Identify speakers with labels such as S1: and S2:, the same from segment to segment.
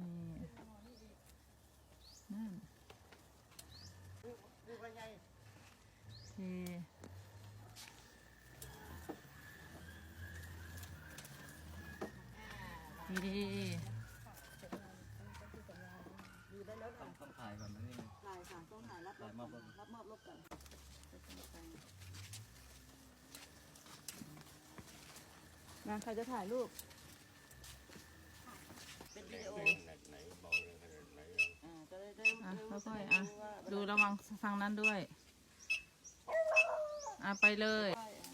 S1: นี่นั่น
S2: ที
S1: ดี
S2: อยู่ได้รถต้อง
S3: ต้องถ่ายก่อนนะนี่
S2: ถ่ายค่ะต้องถ่ายรับมอบรับมอบรถก่อนนางใครจะถ่ายรูป ค่อยๆจะอะได้รู้ว่าดูระวั
S1: งฟังนั้นด้วย อะ ไปเลย
S2: ใช่อะ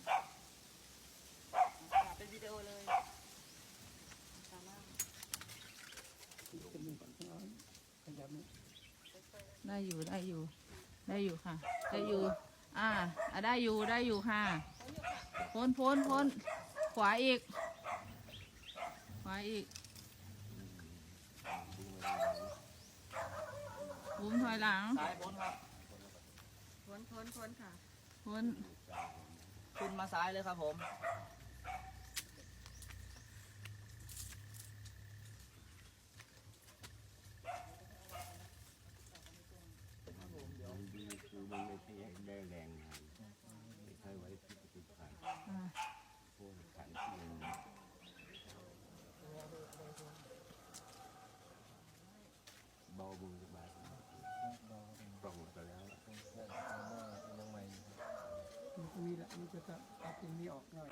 S2: อะเป็นวิดีโอเลยตามมา
S1: ได้อยู่ได้อยู่ ได้อยู่ค่ะ ได้อยู่ อ่าอะได้อยู่ได้อยู่ค่ะพ้นพ้นพ้นขวาอีก ขวาอีก
S4: บุ้มถอยหลังซ้ายพ้นครับ
S2: พ้นพ้นพ้นค่ะ
S1: พ้น
S5: คุณมาซ้ายเลยครับผม
S4: ดูดูดูมันไม่ใช่แรง
S6: มีแหละมันจะตัดตรงนี้ออกหน่อย